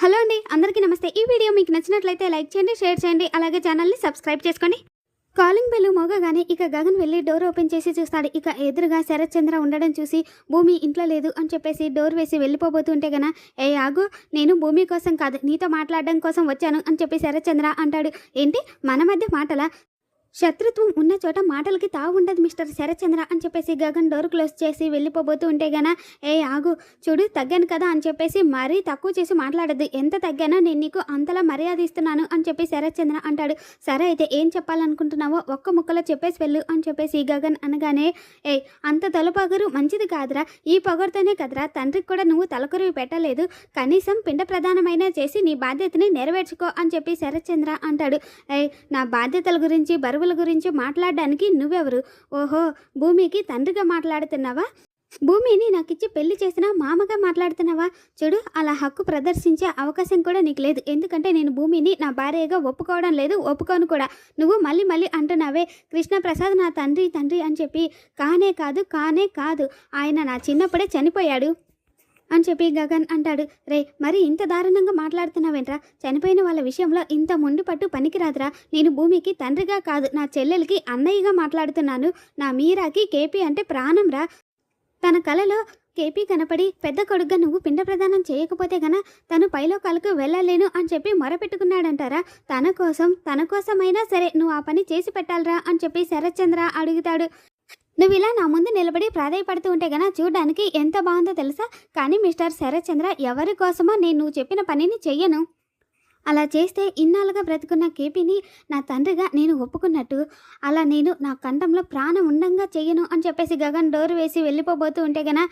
Hello అండి అందరికీ నమస్తే. ఈ వీడియో మీకు నచ్చినట్లయితే లైక్ చేయండి షేర్ చేయండి అలాగే ఛానల్ని సబ్స్క్రైబ్ చేసుకోండి. కాలింగ్ బెల్ మోగగానే ఇక గగన్ వెళ్ళి డోర్ ఓపెన్ చేసి చూస్తాడు. ఇక ఎదురుగా శరత్ చంద్ర ఉండడం చూసి భూమి ఇంట్లో లేదు అని చెప్పేసి డోర్ వేసి వెళ్ళిపోబోతుంటే గన ఏ ఆగు నేను భూమి కోసం కాదు నీతో మాట్లాడడం కోసం వచ్చాను అని చెప్పి శరత్ చంద్ర అంటాడు. ఏంటి మన మధ్య మాటలా? శత్రుత్వం ఉన్న చోట మాటలకి తావు ఉండదు మిస్టర్ శరచంద్ర అని చెప్పేసి గగన్ డోర్ క్లోజ్ చేసి వెళ్ళిపోబోతూ ఉంటే గన ఏ ఆగు చూడు తగ్గాను కదా అని చెప్పేసి మరీ తక్కువ చేసి మాట్లాడద్దు. ఎంత తగ్గానో నేను నీకు అంతలా మర్యాద ఇస్తున్నాను అని చెప్పి శరత్చంద్ర అంటాడు. సరే అయితే ఏం చెప్పాలనుకుంటున్నావో ఒక్క ముక్కలో చెప్పేసి వెళ్ళు అని చెప్పేసి గగన్ అనగానే ఏ అంత తలపగరు మంచిది కాదురా. ఈ పొగరుతోనే కదరా. తండ్రికి కూడా నువ్వు తలకొరివి పెట్టలేదు. కనీసం పిండ ప్రధానమైన చేసి నీ బాధ్యతని నెరవేర్చుకో అని చెప్పి శరత్చంద్ర అంటాడు. ఏ నా బాధ్యతల గురించి బరువు బరువుల గురించి మాట్లాడడానికి నువ్వెవరు? ఓహో భూమికి తండ్రిగా మాట్లాడుతున్నావా? భూమిని నాకు ఇచ్చి పెళ్ళి చేసిన మామగా మాట్లాడుతున్నావా? చూడు అలా హక్కు ప్రదర్శించే అవకాశం కూడా నీకు లేదు. ఎందుకంటే నేను భూమిని నా భార్యగా ఒప్పుకోవడం లేదు. ఒప్పుకోను కూడా. నువ్వు మళ్ళీ మళ్ళీ అంటున్నావే కృష్ణప్రసాద్ నా తండ్రి తండ్రి అని చెప్పి. కానే కాదు కానే కాదు. ఆయన నా చిన్నప్పుడే చనిపోయాడు. అని చెప్పి గగన్ అంటాడు. రే మరి ఇంత దారుణంగా మాట్లాడుతున్నావేంట్రా? చనిపోయిన వాళ్ళ విషయంలో ఇంత మొండి పట్టు పనికిరాదురా. నేను భూమికి తండ్రిగా కాదు నా చెల్లెలకి అన్నయ్యగా మాట్లాడుతున్నాను. నా మీరాకి కేపీ అంటే ప్రాణంరా. తన కలలో కేపీ కనపడి పెద్ద కొడుగ్గా నువ్వు పిండ ప్రదానం చేయకపోతే గన తను పైలోకాలకు వెళ్ళలేను అని చెప్పి మొరపెట్టుకున్నాడంటారా? తన కోసం తన కోసమైనా సరే నువ్వు ఆ పని చేసి పెట్టాలరా అని చెప్పి శరత్చంద్ర అడుగుతాడు. నువ్వు ఇలా నా ముందు నిలబడి ప్రాధాయపడుతూ ఉంటే గనా చూడడానికి ఎంత బాగుందో తెలుసా? కానీ మిస్టర్ శరత్చంద్ర ఎవరి కోసమో నేను నువ్వు చెప్పిన పనిని చెయ్యను. అలా చేస్తే ఇన్నాళ్ళుగా బ్రతుకున్న కేపీని నా తండ్రిగా నేను ఒప్పుకున్నట్టు అలా నేను నా కంఠంలో ప్రాణం ఉండంగా చెయ్యను అని చెప్పేసి గగన్ డోర్ వేసి వెళ్ళిపోబోతూ ఉంటే గనా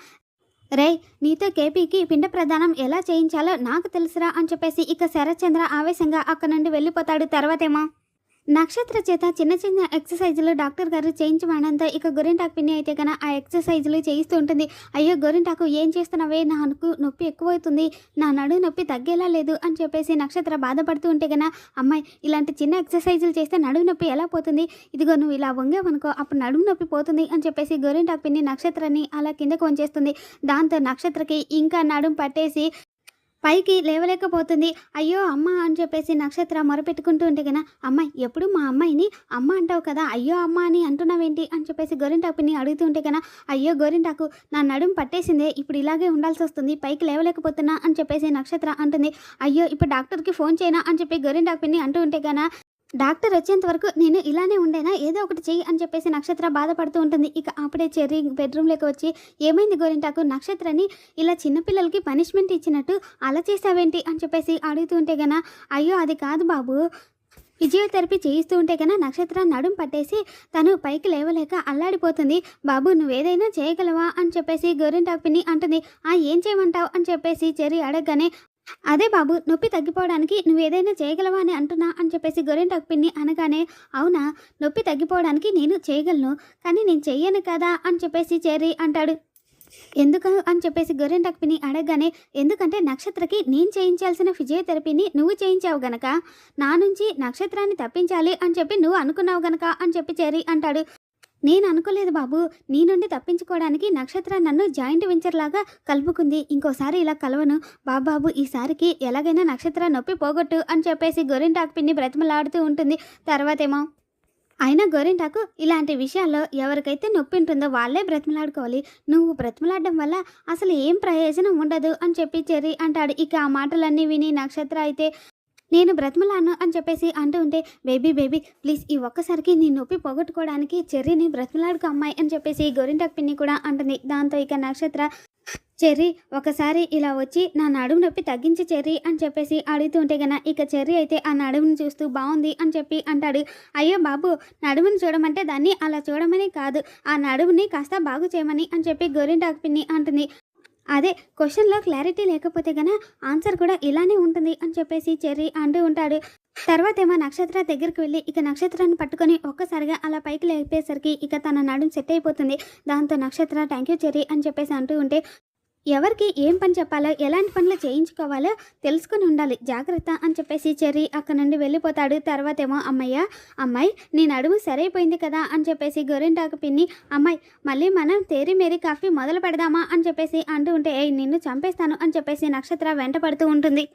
రే నీతో కేపీకి పిండ ప్రదానం ఎలా చేయించాలో నాకు తెలుసురా అని చెప్పేసి ఇక శరత్చంద్ర ఆవేశంగా అక్కడ నుండి వెళ్ళిపోతాడు తర్వాతేమో. నక్షత్ర చేత చిన్న చిన్న ఎక్సర్సైజులు డాక్టర్ గారు చేయించమనంత ఇక గొరింటాకు పిన్ని అయితే కన ఆ ఎక్సర్సైజులు చేయిస్తూ ఉంటుంది. అయ్యో గొరింటాకు ఏం చేస్తున్నావే? నాకు నొప్పి ఎక్కువవుతుంది నా నడు నొప్పి తగ్గేలా లేదు అని చెప్పేసి నక్షత్ర బాధపడుతూ ఉంటే కన అమ్మాయి ఇలాంటి చిన్న ఎక్సర్సైజులు చేస్తే నడుము నొప్పి ఎలా పోతుంది? ఇదిగో నువ్వు ఇలా వంగావనుకో అప్పుడు నడుము నొప్పి పోతుంది అని చెప్పేసి గొరింటాకు పిన్ని నక్షత్రాన్ని అలా కిందకు వంచేస్తుంది. దాంతో నక్షత్రకి ఇంకా నడుము పట్టేసి పైకి లేవలేకపోతుంది. అయ్యో అమ్మ అని చెప్పేసి నక్షత్ర మొరపెట్టుకుంటూ ఉంటే కదా అమ్మాయి ఎప్పుడు మా అమ్మాయిని అమ్మ అంటావు కదా అయ్యో అమ్మ అని అంటున్నావేంటి అని చెప్పేసి గోరింటాకుని అడుగుతూ ఉంటే కదా అయ్యో గోరింటాకు నా నడుం పట్టేసిందే ఇప్పుడు ఇలాగే ఉండాల్సి వస్తుంది పైకి లేవలేకపోతున్నా అని చెప్పేసి నక్షత్ర అంటుంది. అయ్యో ఇప్పుడు డాక్టర్కి ఫోన్ చేయనా అని చెప్పి గోరింటాకు పిన్ని అంటూ ఉంటే కదా డాక్టర్ వచ్చేంత వరకు నేను ఇలానే ఉండేనా? ఏదో ఒకటి చెయ్యి అని చెప్పేసి నక్షత్ర బాధపడుతూ ఉంటుంది. ఇక అప్పుడే చెర్రీ బెడ్రూమ్లోకి వచ్చి ఏమైంది గోరింటాకు? నక్షత్రని ఇలా చిన్నపిల్లలకి పనిష్మెంట్ ఇచ్చినట్టు అలా చేసావేంటి అని చెప్పేసి అడుగుతూ ఉంటే గన అయ్యో అది కాదు బాబు. ఫిజియోథెరపీ చేయిస్తూ ఉంటే కన్నా నక్షత్ర నడుం పట్టేసి తను పైకి లేవలేక అల్లాడిపోతుంది. బాబు నువ్వేదైనా చేయగలవా? అని చెప్పేసి గోరింటాకు అంటుంది. ఆ ఏం చేయమంటావు? అని చెప్పేసి చెర్రీ అడగగానే అదే బాబు నొప్పి తగ్గిపోవడానికి నువ్వు ఏదైనా చేయగలవా అని అంటున్నా అని చెప్పేసి గొరెంటాకు పిన్ని అనగానే అవునా నొప్పి తగ్గిపోవడానికి నేను చేయగలను కానీ నేను చెయ్యను కదా అని చెప్పేసి చెర్రీ అంటాడు. ఎందుకు అని చెప్పేసి గొరెంటాకు పిన్ని అడగగానే ఎందుకంటే నక్షత్రకి నేను చేయించాల్సిన ఫిజియోథెరపీని నువ్వు చేయించావు గనక నా నుంచి నక్షత్రాన్ని తప్పించాలి అని చెప్పి నువ్వు అనుకున్నావు గనక అని చెప్పి చెర్రీ అంటాడు. నేను అనుకోలేదు బాబు. నీ నుండి తప్పించుకోవడానికి నక్షత్ర నన్ను జాయింట్ వెంచర్ లాగా కలుపుకుంది. ఇంకోసారి ఇలా కలవను. బాబాబు ఈసారికి ఎలాగైనా నక్షత్ర నొప్పి పోగొట్టు అని చెప్పేసి గొరింటాకు పిన్ని బ్రతిమలాడుతూ ఉంటుంది. తర్వాతేమో అయినా గోరింటాకు ఇలాంటి విషయాల్లో ఎవరికైతే నొప్పి ఉంటుందో వాళ్ళే బ్రతిమలాడుకోవాలి. నువ్వు బ్రతిమలాడడం వల్ల అసలు ఏం ప్రయోజనం ఉండదు అని చెప్పి చెరి అంటాడు. ఇక ఆ మాటలన్నీ విని నక్షత్ర అయితే నేను బ్రతిమలాను అని చెప్పేసి అంటూ ఉంటే బేబీ బేబీ ప్లీజ్ ఈ ఒక్కసారికి నీ నొప్పి పోగొట్టుకోవడానికి చెర్రీని బ్రతిమలాడుకు అమ్మాయి అని చెప్పేసి గోరింటాకు పిన్ని కూడా అంటుంది. దాంతో ఇక నక్షత్ర చెర్రీ ఒకసారి ఇలా వచ్చి నా నడుము నొప్పి తగ్గించి చెర్రీ అని చెప్పేసి అడుగుతూ ఉంటే గన ఇక చెర్రీ అయితే ఆ నడుముని చూస్తూ బాగుంది అని చెప్పి అంటాడు. అయ్యో బాబు నడుముని చూడమంటే దాన్ని అలా చూడమని కాదు. ఆ నడుముని కాస్త బాగు చేయమని అని చెప్పి గోరింటాకు పిన్ని అంటుంది. అదే క్వశ్చన్లో క్లారిటీ లేకపోతే గన ఆన్సర్ కూడా ఇలానే ఉంటుంది అని చెప్పేసి చెర్రీ అంటూ ఉంటాడు. తర్వాత ఏమో నక్షత్ర దగ్గరికి వెళ్ళి ఇక నక్షత్రాన్ని పట్టుకొని ఒక్కసారిగా అలా పైకి లేపేసరికి ఇక తన నడుం సెట్ అయిపోతుంది. దాంతో నక్షత్ర థ్యాంక్ యూ చెర్రీ అని చెప్పేసి అంటూ ఉంటే ఎవరికి ఏం పని చెప్పాలో ఎలాంటి పనులు చేయించుకోవాలో తెలుసుకుని ఉండాలి. జాగ్రత్త అని చెప్పేసి చెర్రీ అక్కడ నుండి వెళ్ళిపోతాడు. తర్వాత ఏమో అమ్మయ్య అమ్మాయి నీ నడుము సరైపోయింది కదా అని చెప్పేసి గొరింటాకు పిన్ని అమ్మాయి మళ్ళీ మనం తేరి మేరీ కాఫీ మొదలు పెడదామా అని చెప్పేసి అంటూ ఉంటే "ఏయ్, నిన్ను చంపేస్తాను అని చెప్పేసి నక్షత్ర వెంట పడుతూ ఉంటుంది.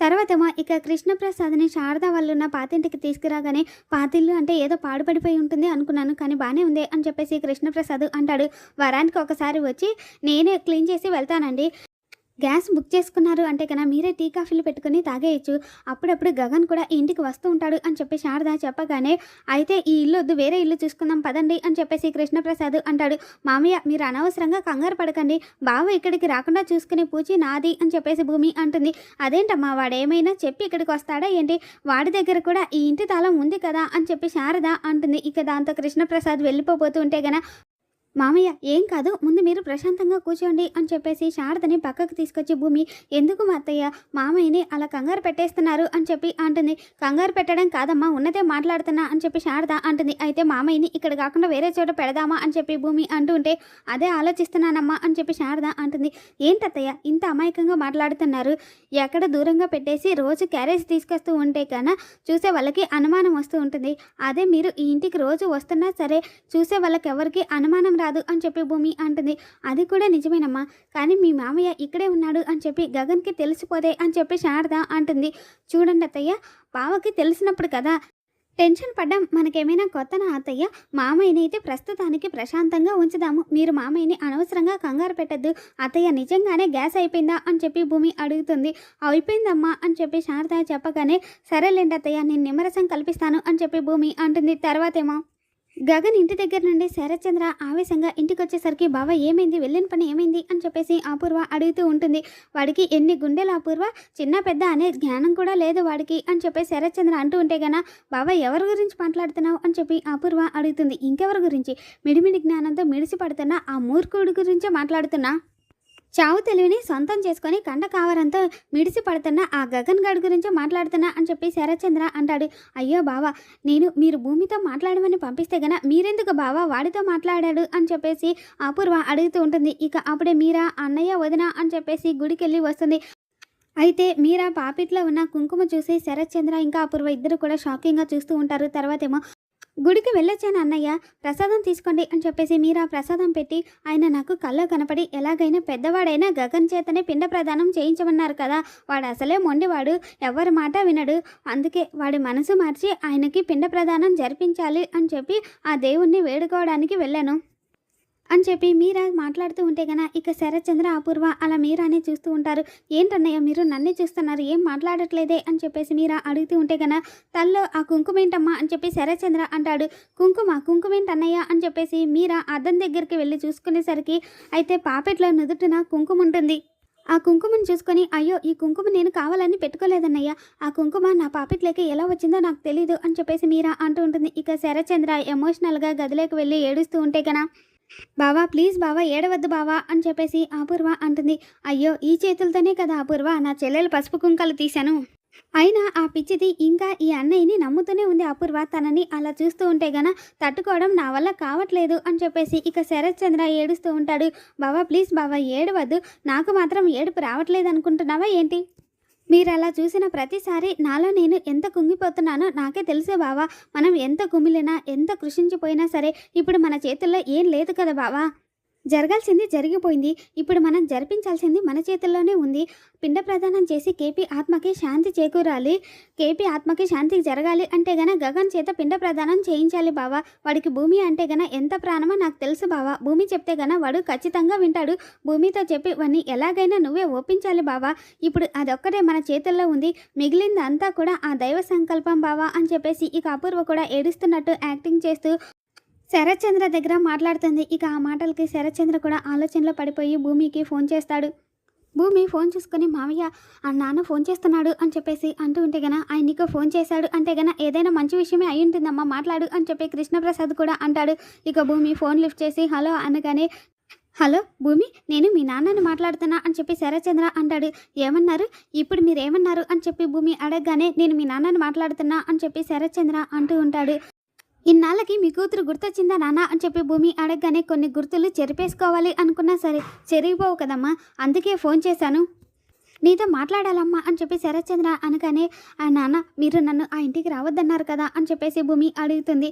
తర్వాత ఇక కృష్ణప్రసాద్ని శారద వాళ్ళు ఉన్న పాతింటికి తీసుకురాగానే పాతిల్లు అంటే ఏదో పాడుపడిపోయి ఉంటుంది అనుకున్నాను కానీ బాగానే ఉంది అని చెప్పేసి కృష్ణప్రసాద్ అంటాడు. వరానికి ఒకసారి వచ్చి నేనే క్లీన్ చేసి వెళ్తానండి. గ్యాస్ బుక్ చేసుకున్నారు అంటే కన్నా మీరే టీ కాఫీలు పెట్టుకుని తాగేయచ్చు. అప్పుడప్పుడు గగన్ కూడా ఈ ఇంటికి వస్తూ ఉంటాడు అని చెప్పి శారద చెప్పగానే అయితే ఈ ఇల్లు వద్దు వేరే ఇల్లు చూసుకుందాం పదండి అని చెప్పేసి కృష్ణప్రసాద్ అంటాడు. మామయ్య మీరు అనవసరంగా కంగారు పడకండి. బావ ఇక్కడికి రాకుండా చూసుకునే పూచి నాది అని చెప్పేసి భూమి అంటుంది. అదేంటమ్మా వాడేమైనా చెప్పి ఇక్కడికి వస్తాడా ఏంటి? వాడి దగ్గర కూడా ఈ ఇంటి తాళం ఉంది కదా అని చెప్పి శారద అంటుంది. ఇక దాంతో కృష్ణప్రసాద్ వెళ్ళిపోతూ ఉంటే గన మామయ్య ఏం కాదు ముందు మీరు ప్రశాంతంగా కూర్చోండి అని చెప్పేసి శారదని పక్కకు తీసుకొచ్చి భూమి ఎందుకు మా అత్తయ్య మామయ్యని అలా కంగారు పెట్టేస్తున్నారు? అని చెప్పి అంటుంది. కంగారు పెట్టడం కాదమ్మా ఉన్నదే మాట్లాడుతున్నా అని చెప్పి శారద అంటుంది. అయితే మామయ్యని ఇక్కడ కాకుండా వేరే చోట పెడదామా? అని చెప్పి భూమి అంటూ ఉంటే అదే ఆలోచిస్తున్నానమ్మా అని చెప్పి శారద అంటుంది. ఏంటత్తయ్య ఇంత అమాయకంగా మాట్లాడుతున్నారు? ఎక్కడ దూరంగా పెట్టేసి రోజు క్యారేజ్ తీసుకొస్తూ ఉంటే కన్నా చూసే వాళ్ళకి అనుమానం వస్తూ ఉంటుంది. అదే మీరు ఈ ఇంటికి రోజు వస్తున్నా సరే చూసే వాళ్ళకి ఎవరికి అనుమానం కాదు అని చెప్పి భూమి అంటుంది. అది కూడా నిజమేనమ్మా. కానీ మీ మామయ్య ఇక్కడే ఉన్నాడు అని చెప్పి గగన్కి తెలిసిపోదే అని చెప్పి శారద అంటుంది. చూడండి అత్తయ్య బావకి తెలిసినప్పుడు కదా. టెన్షన్ పడ్డాం మనకేమైనా కొత్తనా అత్తయ్య? మామయ్యని అయితే ప్రస్తుతానికి ప్రశాంతంగా ఉంచుదాము. మీరు మామయ్యని అనవసరంగా కంగారు పెట్టద్దు. అత్తయ్య నిజంగానే గ్యాస్ అయిపోయిందా అని చెప్పి భూమి అడుగుతుంది. అయిపోయిందమ్మా అని చెప్పి శారద చెప్పగానే సరేలేండి అత్తయ్య నేను నిమ్మరసం కల్పిస్తాను అని చెప్పి భూమి అంటుంది. తర్వాతేమో గగన్ ఇంటి దగ్గర నుండి శరత్చంద్ర ఆవేశంగా ఇంటికి వచ్చేసరికి బావ ఏమైంది? వెళ్ళిన పని ఏమైంది? అని చెప్పేసి అపూర్వ అడుగుతూ ఉంటుంది. వాడికి ఎన్ని గుండెలు అపూర్వ? చిన్న పెద్ద అనే జ్ఞానం కూడా లేదు వాడికి అని చెప్పి శరత్చంద్ర అంటూ ఉంటే గన బావ ఎవరి గురించి మాట్లాడుతున్నావు? అని చెప్పి అపూర్వ అడుగుతుంది. ఇంకెవరి గురించి? మిడిమిడి జ్ఞానంతో మిడిసి పడుతున్న ఆ మూర్ఖుడి గురించే మాట్లాడుతున్నా? చావు తెలివిని సొంతం చేసుకొని కండ కావరంతో మిడిసి పడుతున్న ఆ గగన్ గడ్ గురించి మాట్లాడుతున్నా అని చెప్పి శరత్చంద్ర అంటాడు. అయ్యో బావా నేను మీరు భూమితో మాట్లాడమని పంపిస్తే గన మీరెందుకు బావా వాడితో మాట్లాడాడు అని చెప్పేసి అపూర్వ అడుగుతూ ఉంటుంది. ఇక అప్పుడే మీరా అన్నయ్య వదిన అని చెప్పేసి గుడికెళ్ళి వస్తుంది. అయితే మీరా పాపిట్లో ఉన్న కుంకుమ చూసి శరత్చంద్ర ఇంకా అపూర్వ ఇద్దరు కూడా షాకింగ్గా చూస్తూ ఉంటారు. తర్వాతేమో గుడికి వెళ్ళొచ్చాను అన్నయ్య. ప్రసాదం తీసుకోండి అని చెప్పేసి మీరు ఆ ప్రసాదం పెట్టి ఆయన నాకు కళ్ళ కనపడి ఎలాగైనా పెద్దవాడైనా గగన్ చేతనే పిండ ప్రదానం చేయించమన్నారు కదా. వాడు అసలే మొండివాడు ఎవరి మాట వినడు. అందుకే వాడి మనసు మార్చి ఆయనకి పిండ ప్రదానం జరిపించాలి అని చెప్పి ఆ దేవుణ్ణి వేడుకోవడానికి వెళ్ళాను. అని చెప్పి మీరా మాట్లాడుతూ ఉంటే గన ఇక శరత్చంద్ర అపూర్వ అలా మీరానే చూస్తూ ఉంటారు. ఏంటన్నయ్య మీరు నన్నే చూస్తున్నారు ఏం మాట్లాడట్లేదే అని చెప్పేసి మీరా అడుగుతూ ఉంటే గన తల్లో ఆ కుంకుమ ఏంటమ్మా అని చెప్పి శరత్చంద్ర అంటాడు. కుంకుమ కుంకుమ ఏంటన్నయ్య అని చెప్పేసి మీరా అద్దం దగ్గరికి వెళ్ళి చూసుకునేసరికి అయితే పాపెట్లో నుదుటిన కుంకుమ ఉంటుంది. ఆ కుంకుమను చూసుకొని అయ్యో ఈ కుంకుమ నేను కావాలని పెట్టుకోలేదన్నయ్య. ఆ కుంకుమ నా పాపిట్లోకి ఎలా వచ్చిందో నాకు తెలీదు అని చెప్పేసి మీరా అంటూ ఉంటుంది. ఇక శరత్చంద్ర ఎమోషనల్గా గదిలోకి వెళ్ళి ఏడుస్తూ ఉంటే కన బావా ప్లీజ్ బావా ఏడవద్దు బావా అని చెప్పేసి అపూర్వ అంటుంది. అయ్యో ఈ చేతులతోనే కదా అపూర్వ నా చెల్లెలు పసుపు కుంకాలు తీశాను. అయినా ఆ పిచ్చిది ఇంకా ఈ అన్నయ్యని నమ్ముతూనే ఉంది అపూర్వ. తనని అలా చూస్తూ ఉంటే గన తట్టుకోవడం నా వల్ల కావట్లేదు అని చెప్పేసి ఇక శరత్ చంద్ర ఏడుస్తూ ఉంటాడు. బావా ప్లీజ్ బావా ఏడవద్దు. నాకు మాత్రం ఏడుపు రావట్లేదు అనుకుంటున్నావా ఏంటి? మీరు అలా చూసిన ప్రతిసారి నాలో నేను ఎంత కుంగిపోతున్నానో నాకే తెలుసే బావా. మనం ఎంత కుమిలినా ఎంత కృషించిపోయినా సరే ఇప్పుడు మన చేతుల్లో ఏం లేదు కదా బావా. జరగాల్సింది జరిగిపోయింది. ఇప్పుడు మనం జరిపించాల్సింది మన చేతుల్లోనే ఉంది. పిండ ప్రదానం చేసి కేపీ ఆత్మకి శాంతి చేకూరాలి. కేపీ ఆత్మకి శాంతి జరగాలి అంటే గన గగన్ చేత పిండ ప్రదానం చేయించాలి బావా. వాడికి భూమి అంటే గన ఎంత ప్రాణమో నాకు తెలుసు బావా. భూమి చెప్తే గన వాడు ఖచ్చితంగా వింటాడు. భూమితో చెప్పి వాడిని ఎలాగైనా నువ్వే ఒప్పించాలి బావా. ఇప్పుడు అదొక్కటే మన చేతుల్లో ఉంది. మిగిలింది అంతా కూడా ఆ దైవ సంకల్పం బావా అని చెప్పేసి ఇక అపూర్వ కూడా ఏడుస్తున్నట్టు యాక్టింగ్ చేస్తూ శరత్చంద్ర దగ్గర మాట్లాడుతుంది. ఇక ఆ మాటలకి శరత్చంద్ర కూడా ఆలోచనలో పడిపోయి భూమికి ఫోన్ చేస్తాడు. భూమి ఫోన్ చూసుకొని మామయ్య ఆ నాన్న ఫోన్ చేస్తున్నాడు అని చెప్పేసి అంటూ ఉంటే గన ఆయన నీకు ఫోన్ చేశాడు అంటే గన ఏదైనా మంచి విషయమే అయి ఉంటుందమ్మా మాట్లాడు అని చెప్పి కృష్ణప్రసాద్ కూడా అంటాడు. ఇక భూమి ఫోన్ లిఫ్ట్ చేసి హలో అనగానే హలో భూమి నేను మీ నాన్నని మాట్లాడుతున్నా అని చెప్పి శరత్చంద్ర అంటాడు. ఏమన్నారు? ఇప్పుడు మీరు ఏమన్నారు అని చెప్పి భూమి అడగగానే నేను మీ నాన్నని మాట్లాడుతున్నా అని చెప్పి శరత్చంద్ర అంటూ ఉంటాడు. ఇన్నాళ్ళకి మీ కూతురు గుర్తొచ్చిందా నాన్న అని చెప్పి భూమి అడగగానే కొన్ని గుర్తులు చెరిపేసుకోవాలి అనుకున్నా సరే చెరిగిపోవు కదమ్మా. అందుకే ఫోన్ చేశాను. నీతో మాట్లాడాలమ్మా అని చెప్పి శరత్చంద్ర అనగానే ఆ నాన్న మీరు నన్ను ఆ ఇంటికి రావద్దన్నారు కదా అని చెప్పేసి భూమి అడుగుతుంది.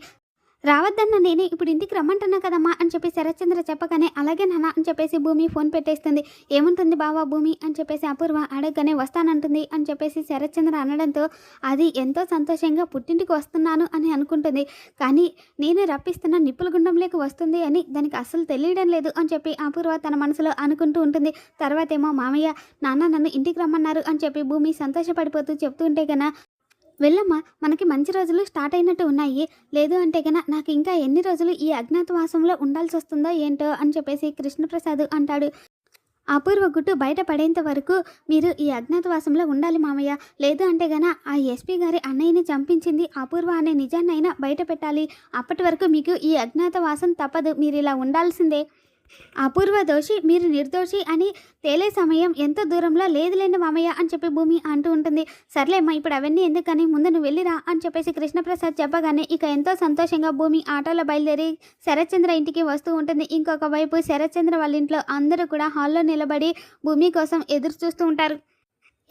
రావద్దన్న నేనే ఇప్పుడు ఇంటికి రమ్మంటున్నా కదమ్మా అని చెప్పి శరత్చంద్ర చెప్పగానే అలాగే నాన్న అని చెప్పేసి భూమి ఫోన్ పెట్టేస్తుంది. ఏముంటుంది బావా భూమి? అని చెప్పేసి అపూర్వ అడగగానే వస్తానంటుంది అని చెప్పేసి శరత్చంద్ర అనడంతో అది ఎంతో సంతోషంగా పుట్టింటికి వస్తున్నాను అని అనుకుంటుంది. కానీ నేను రప్పిస్తున్న నిప్పుల గుండంలోకి వస్తుంది అని దానికి అస్సలు తెలియడం లేదు అని చెప్పి అపూర్వ తన మనసులో అనుకుంటూ ఉంటుంది. తర్వాత ఏమో మామయ్య నాన్న నన్ను ఇంటికి రమ్మన్నారు అని చెప్పి భూమి సంతోషపడిపోతూ చెప్తూ ఉంటే వెళ్ళమ్మా మనకి మంచి రోజులు స్టార్ట్ అయినట్టు ఉన్నాయి. లేదు అంటే గన నాకు ఇంకా ఎన్ని రోజులు ఈ అజ్ఞాతవాసంలో ఉండాల్సి వస్తుందో ఏంటో అని చెప్పేసి కృష్ణప్రసాద్ అంటాడు. అపూర్వ గుట్టు బయటపడేంత వరకు మీరు ఈ అజ్ఞాతవాసంలో ఉండాలి మామయ్య. లేదు అంటే గన ఆ ఎస్పీ గారి అన్నయ్యని చంపించింది అపూర్వ అనే నిజాన్నైనా బయట పెట్టాలి. అప్పటి వరకు మీకు ఈ అజ్ఞాతవాసం తప్పదు. మీరు ఇలా ఉండాల్సిందే. అపూర్వ దోషి మీరు నిర్దోషి అని తేలే సమయం ఎంత దూరంలో లేదులేండి మామయ్య అని చెప్పి భూమి అంటూ ఉంటుంది. సర్లేమ్మా ఇప్పుడు అవన్నీ ఎందుకని? ముందు నువ్వు వెళ్ళిరా అని చెప్పేసి కృష్ణప్రసాద్ చెప్పగానే ఇక ఎంతో సంతోషంగా భూమి ఆటోలో బయలుదేరి శరత్చంద్ర ఇంటికి వస్తూ ఉంటుంది. ఇంకొక వైపు శరత్చంద్ర వాళ్ళ ఇంట్లో అందరూ కూడా హాల్లో నిలబడి భూమి కోసం ఎదురు చూస్తూ ఉంటారు.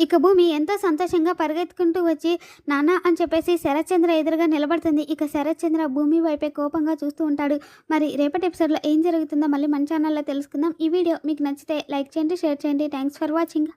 ఇక భూమి ఎంతో సంతోషంగా పరిగెత్తుకుంటూ వచ్చి నాన్న అని చెప్పేసి శరత్చంద్ర ఎదురుగా నిలబడుతుంది. ఇక శరత్చంద్ర భూమి వైపే కోపంగా చూస్తూ ఉంటాడు. మరి రేపటి ఎపిసోడ్లో ఏం జరుగుతుందో మళ్ళీ మన ఛానల్లో తెలుసుకుందాం. ఈ వీడియో మీకు నచ్చితే లైక్ చేయండి షేర్ చేయండి. Thanks for watching.